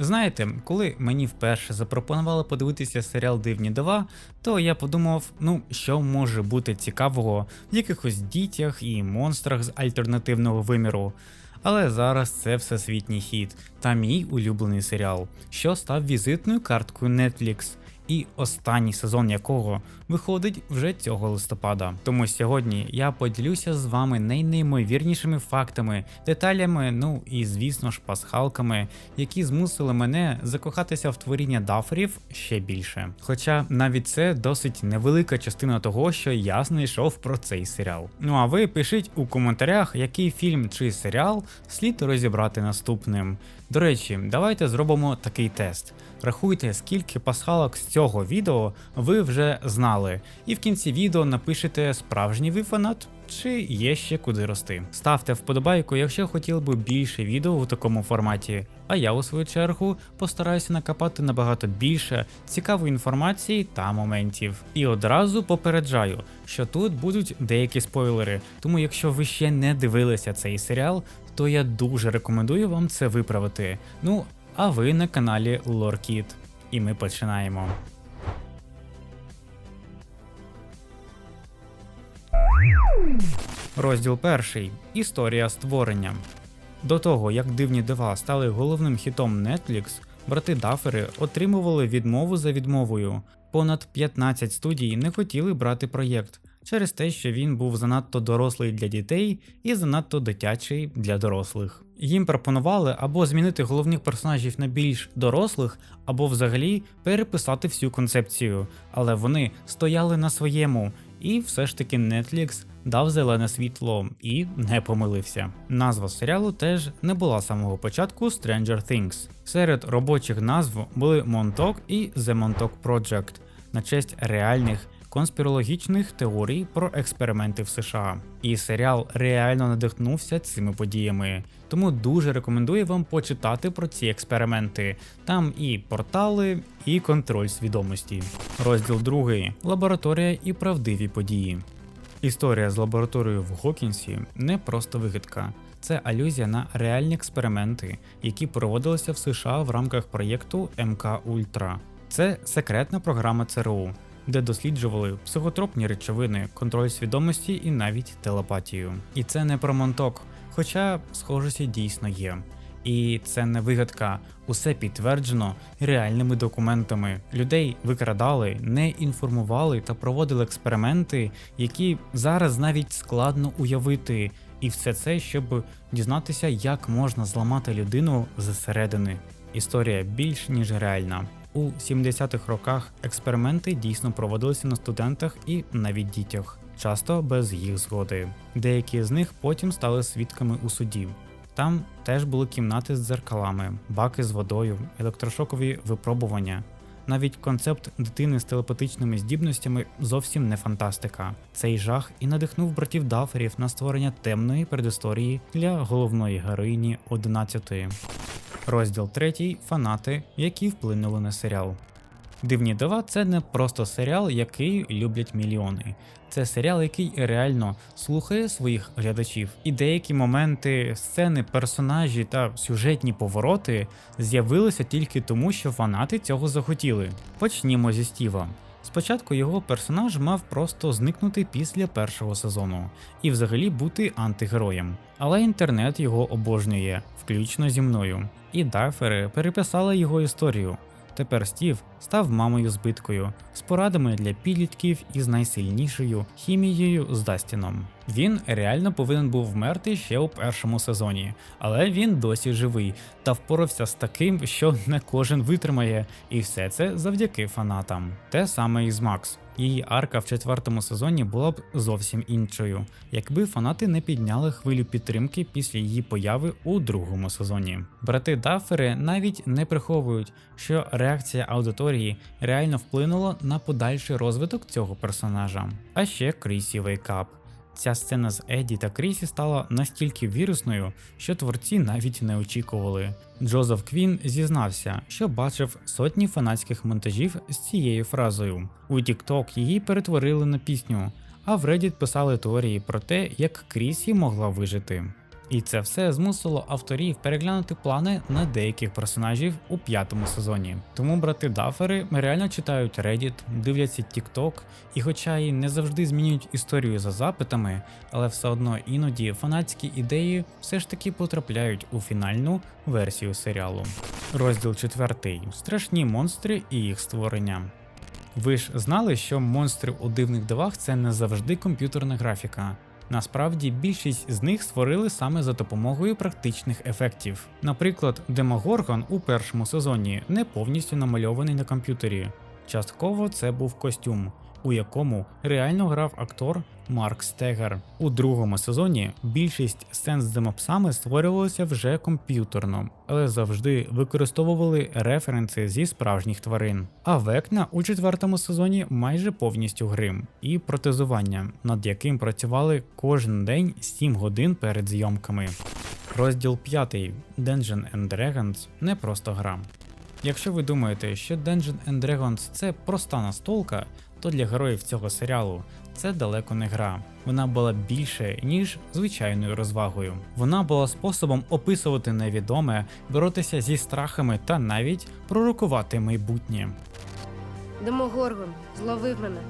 Знаєте, коли мені вперше запропонували подивитися серіал Дивні дива, то я подумав, ну що може бути цікавого в якихось дітях і монстрах з альтернативного виміру. Але зараз це всесвітній хід та мій улюблений серіал, що став візитною карткою Netflix, і останній сезон якого виходить вже цього листопада. Тому сьогодні я поділюся з вами найнеймовірнішими фактами, деталями, ну і звісно ж пасхалками, які змусили мене закохатися в творіння даферів ще більше. Хоча навіть це досить невелика частина того, що я знайшов про цей серіал. Ну а ви пишіть у коментарях, який фільм чи серіал слід розібрати наступним. До речі, давайте зробимо такий тест. Рахуйте, скільки пасхалок з цього відео ви вже знали, і в кінці відео напишете справжній ви фанат чи є ще куди рости. Ставте вподобайку, якщо хотіли би більше відео у такому форматі. А я у свою чергу постараюся накопати набагато більше цікавої інформації та моментів. І одразу попереджаю, що тут будуть деякі спойлери, тому якщо ви ще не дивилися цей серіал, то я дуже рекомендую вам це виправити. Ну, а ви на каналі LoreKit. І ми починаємо. Розділ перший. Історія створення. До того, як дивні дива стали головним хітом Netflix, брати Дафери отримували відмову за відмовою. Понад 15 студій не хотіли брати проєкт через те, що він був занадто дорослий для дітей і занадто дитячий для дорослих. Їм пропонували або змінити головних персонажів на більш дорослих, або взагалі переписати всю концепцію, але вони стояли на своєму, і все ж таки Netflix дав зелене світло і не помилився. Назва серіалу теж не була з самого початку Stranger Things. Серед робочих назв були Montauk і The Montauk Project на честь реальних конспірологічних теорій про експерименти в США. І серіал реально надихнувся цими подіями. Тому дуже рекомендую вам почитати про ці експерименти. Там і портали, і контроль свідомості. Розділ 2. Лабораторія і правдиві події. Історія з лабораторією в Гокінсі не просто вигадка. Це алюзія на реальні експерименти, які проводилися в США в рамках проєкту МК Ультра. Це секретна програма ЦРУ, де досліджували психотропні речовини, контроль свідомості і навіть телепатію. І це не про монток, хоча схожості дійсно є. І це не вигадка, усе підтверджено реальними документами. Людей викрадали, не інформували та проводили експерименти, які зараз навіть складно уявити. І все це, щоб дізнатися, як можна зламати людину зсередини. Історія більш ніж реальна. У 70-х роках експерименти дійсно проводилися на студентах і навіть дітях, часто без їх згоди. Деякі з них потім стали свідками у суді. Там теж були кімнати з дзеркалами, баки з водою, електрошокові випробування. Навіть концепт дитини з телепатичними здібностями зовсім не фантастика. Цей жах і надихнув братів Даферів на створення темної предісторії для головної героїні 11-ї. Розділ 3. Фанати, які вплинули на серіал. Дивні дива це не просто серіал, який люблять мільйони. Це серіал, який реально слухає своїх глядачів. І деякі моменти, сцени, персонажі та сюжетні повороти з'явилися тільки тому, що фанати цього захотіли. Почнімо зі Стіва. Спочатку його персонаж мав просто зникнути після першого сезону і взагалі бути антигероєм. Але інтернет його обожнює, включно зі мною. І дафери переписали його історію. Тепер Стів став мамою збиткою з порадами для підлітків і з найсильнішою хімією з Дастіном. Він реально повинен був вмерти ще у першому сезоні, але він досі живий та впорався з таким, що не кожен витримає, і все це завдяки фанатам. Те саме і з Макс. Її арка в четвертому сезоні була б зовсім іншою, якби фанати не підняли хвилю підтримки після її появи у другому сезоні. Брати Дафери навіть не приховують, що реакція аудиторії реально вплинула на подальший розвиток цього персонажа. А ще Крісі Вейкап. Ця сцена з Еді та Крісі стала настільки вірусною, що творці навіть не очікували. Джозеф Квін зізнався, що бачив сотні фанатських монтажів з цією фразою. У TikTok її перетворили на пісню, а в Reddit писали теорії про те, як Крісі могла вижити. І це все змусило авторів переглянути плани на деяких персонажів у п'ятому сезоні. Тому брати Дафери реально читають Reddit, дивляться TikTok, і хоча і не завжди змінюють історію за запитами, але все одно іноді фанатські ідеї все ж таки потрапляють у фінальну версію серіалу. Розділ 4. Страшні монстри і їх створення. Ви ж знали, що монстри у дивних дивах це не завжди комп'ютерна графіка. Насправді більшість з них створили саме за допомогою практичних ефектів. Наприклад, Демогоргон у першому сезоні не повністю намальований на комп'ютері. Частково це був костюм, у якому реально грав актор Марк Стегер. У другому сезоні більшість сцен з демопсами створювалося вже комп'ютерно, але завжди використовували референси зі справжніх тварин. А векна у четвертому сезоні майже повністю грим і протезування, над яким працювали кожен день 7 годин перед зйомками. Розділ 5. Dungeon and Dragons не просто гра. Якщо ви думаєте, що Dungeon and Dragons це проста настолка, то для героїв цього серіалу це далеко не гра. Вона була більше, ніж звичайною розвагою. Вона була способом описувати невідоме, боротися зі страхами та навіть пророкувати майбутнє. Демогоргон, зловив мене.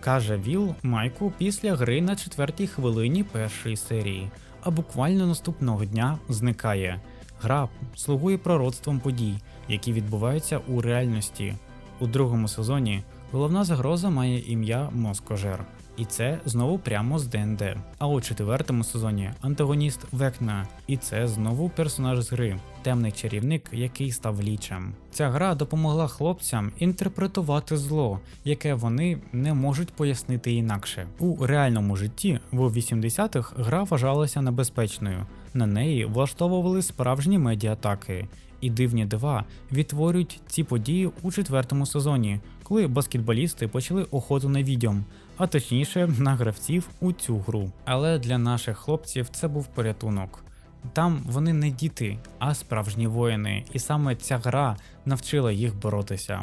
каже Віл Майку після гри на четвертій хвилині першої серії, а буквально наступного дня зникає. Гра слугує пророцтвом подій, які відбуваються у реальності. У другому сезоні головна загроза має ім'я Москожер, і це знову прямо з ДНД. А у четвертому сезоні антагоніст Векна, і це знову персонаж з гри, темний чарівник, який став лічем. Ця гра допомогла хлопцям інтерпретувати зло, яке вони не можуть пояснити інакше. У реальному житті в 80-х гра вважалася небезпечною. На неї влаштовували справжні медіатаки. І дивні дива відтворюють ці події у четвертому сезоні, коли баскетболісти почали охоту на відьом, а точніше на гравців у цю гру. Але для наших хлопців це був порятунок. Там вони не діти, а справжні воїни, і саме ця гра навчила їх боротися.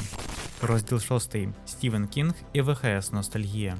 Розділ 6. Стівен Кінг і ВХС Ностальгія.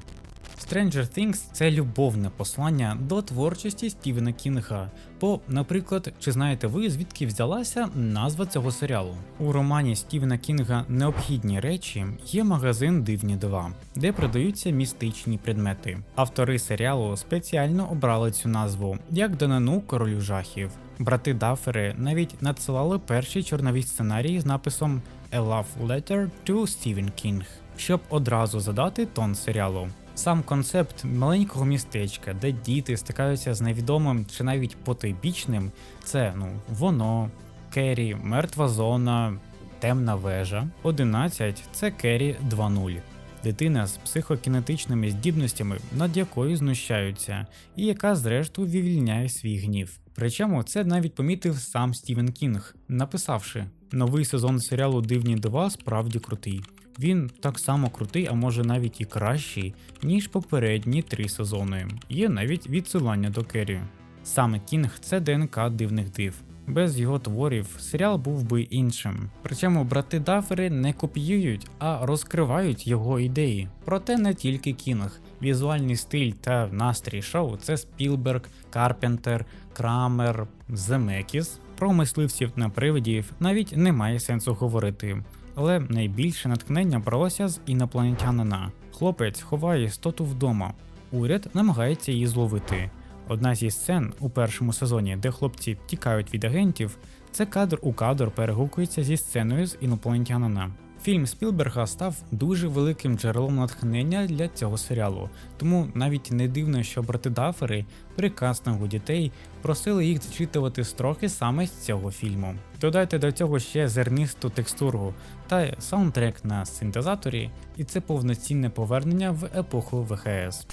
Stranger Things це любовне послання до творчості Стівена Кінга. Бо, наприклад, чи знаєте ви, звідки взялася назва цього серіалу? У романі Стівена Кінга Необхідні речі є магазин Дивні дива, де продаються містичні предмети. Автори серіалу спеціально обрали цю назву як данину королю жахів. Брати Дафери навіть надсилали перші чорнові сценарії з написом A Love Letter to Stephen King, щоб одразу задати тон серіалу. Сам концепт маленького містечка, де діти стикаються з невідомим чи навіть потойбічним, це ну воно, Керрі, мертва зона, темна вежа. 11 це Керрі 2.0. Дитина з психокінетичними здібностями, над якою знущаються, і яка зрештою вивільняє свій гнів. Причому це навіть помітив сам Стівен Кінг, написавши: новий сезон серіалу Дивні дива справді крутий. Він так само крутий, а може навіть і кращий, ніж попередні три сезони. Є навіть відсилання до Керрі. Саме Кінг це ДНК дивних див. Без його творів серіал був би іншим. Причому брати Дафери не копіюють, а розкривають його ідеї. Проте не тільки Кінг. Візуальний стиль та настрій шоу це Спілберг, Карпентер, Крамер, Земекіс. Про мисливців на привидів навіть немає сенсу говорити. Але найбільше натхнення бралося з інопланетянина. Хлопець ховає істоту вдома. Уряд намагається її зловити. Одна зі сцен у першому сезоні, де хлопці тікають від агентів, це кадр у кадр перегукується зі сценою з інопланетянина. Фільм Спілберга став дуже великим джерелом натхнення для цього серіалу, тому навіть не дивно, що брати Дафери при кастингу дітей просили їх зачитувати строки саме з цього фільму. Додайте до цього ще зернисту текстуру та саундтрек на синтезаторі, і це повноцінне повернення в епоху ВХС.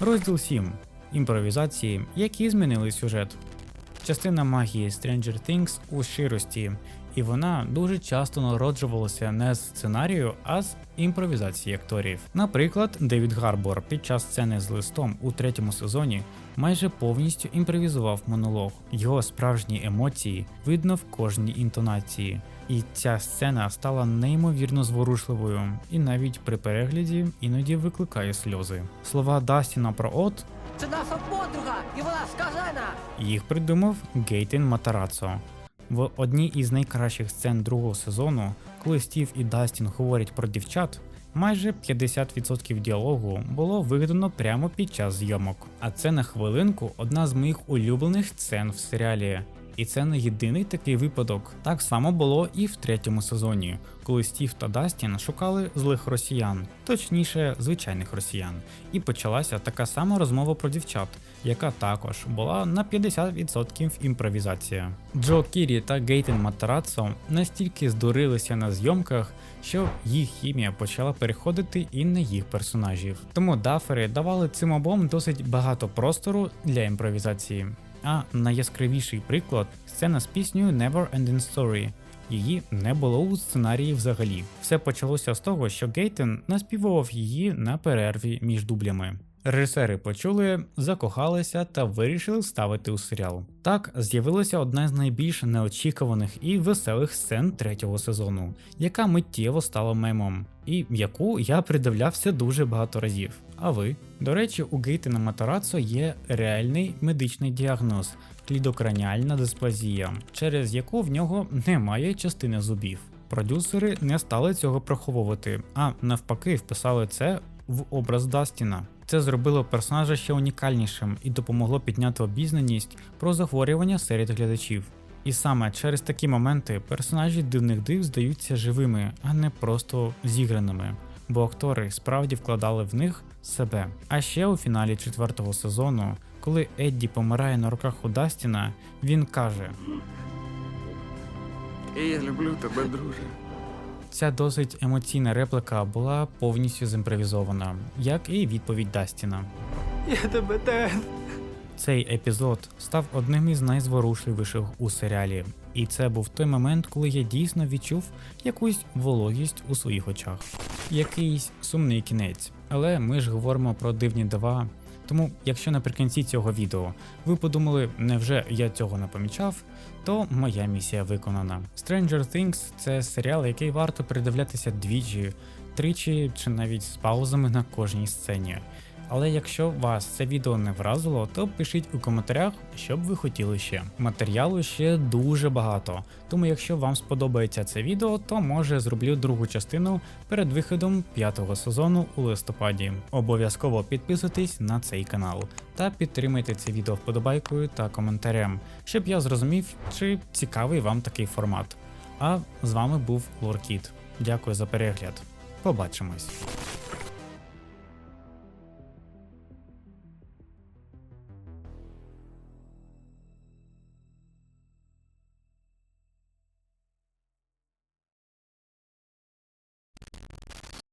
Розділ 7. Імпровізації, які змінили сюжет. Частина магії Stranger Things у щирості, і вона дуже часто народжувалася не з сценарію, а з імпровізації акторів. Наприклад, Девід Гарбор під час сцени з листом у третьому сезоні майже повністю імпровізував монолог. Його справжні емоції видно в кожній інтонації. І ця сцена стала неймовірно зворушливою, і навіть при перегляді іноді викликає сльози. Слова Дастіна про От Це наша подруга, і вона сказана. Їх придумав Гейтін Матарацо. В одній із найкращих сцен другого сезону, коли Стів і Дастін говорять про дівчат, майже 50% діалогу було вигадано прямо під час зйомок. А це на хвилинку одна з моїх улюблених сцен в серіалі. І це не єдиний такий випадок. Так само було і в третьому сезоні, коли Стів та Дастін шукали злих росіян, точніше, звичайних росіян. І почалася така сама розмова про дівчат, яка також була на 50% імпровізація. Джо Кірі та Гейтен Матараццо настільки здурилися на зйомках, що їх хімія почала переходити і на їх персонажів. Тому дафери давали цим обом досить багато простору для імпровізації. А найяскравіший приклад сцена з піснею Never Ending Story. Її не було у сценарії взагалі. Все почалося з того, що Гейтен наспівував її на перерві між дублями. Режисери почули, закохалися та вирішили ставити у серіал. Так з'явилася одна з найбільш неочікуваних і веселих сцен третього сезону, яка миттєво стала мемом, і яку я придивлявся дуже багато разів. А ви? До речі, у Гейтена Матараццо є реальний медичний діагноз клідокраніальна дисплазія, через яку в нього немає частини зубів. Продюсери не стали цього приховувати, а навпаки, вписали це в образ Дастіна. Це зробило персонажа ще унікальнішим і допомогло підняти обізнаність про захворювання серед глядачів. І саме через такі моменти персонажі дивних див здаються живими, а не просто зіграними, бо актори справді вкладали в них себе. А ще у фіналі четвертого сезону, коли Едді помирає на руках у Дастіна, він каже: я люблю тебе, друже. Ця досить емоційна реплика була повністю зімпровізована, як і відповідь Дастіна. Я тебе теж. Цей епізод став одним із найзворушливіших у серіалі, і це був той момент, коли я дійсно відчув якусь вологість у своїх очах. Якийсь сумний кінець. Але ми ж говоримо про дивні дива. Тому, якщо наприкінці цього відео ви подумали, невже я цього не помічав, то моя місія виконана. Stranger Things це серіал, який варто передивлятися двічі, тричі чи навіть з паузами на кожній сцені. Але якщо вас це відео не вразило, то пишіть у коментарях, що б ви хотіли ще. Матеріалу ще дуже багато, тому якщо вам сподобається це відео, то може зроблю другу частину перед виходом п'ятого сезону у листопаді. Обов'язково підписуйтесь на цей канал та підтримайте це відео вподобайкою та коментарем, щоб я зрозумів, чи цікавий вам такий формат. А з вами був Лоркіт. Дякую за перегляд. Побачимось.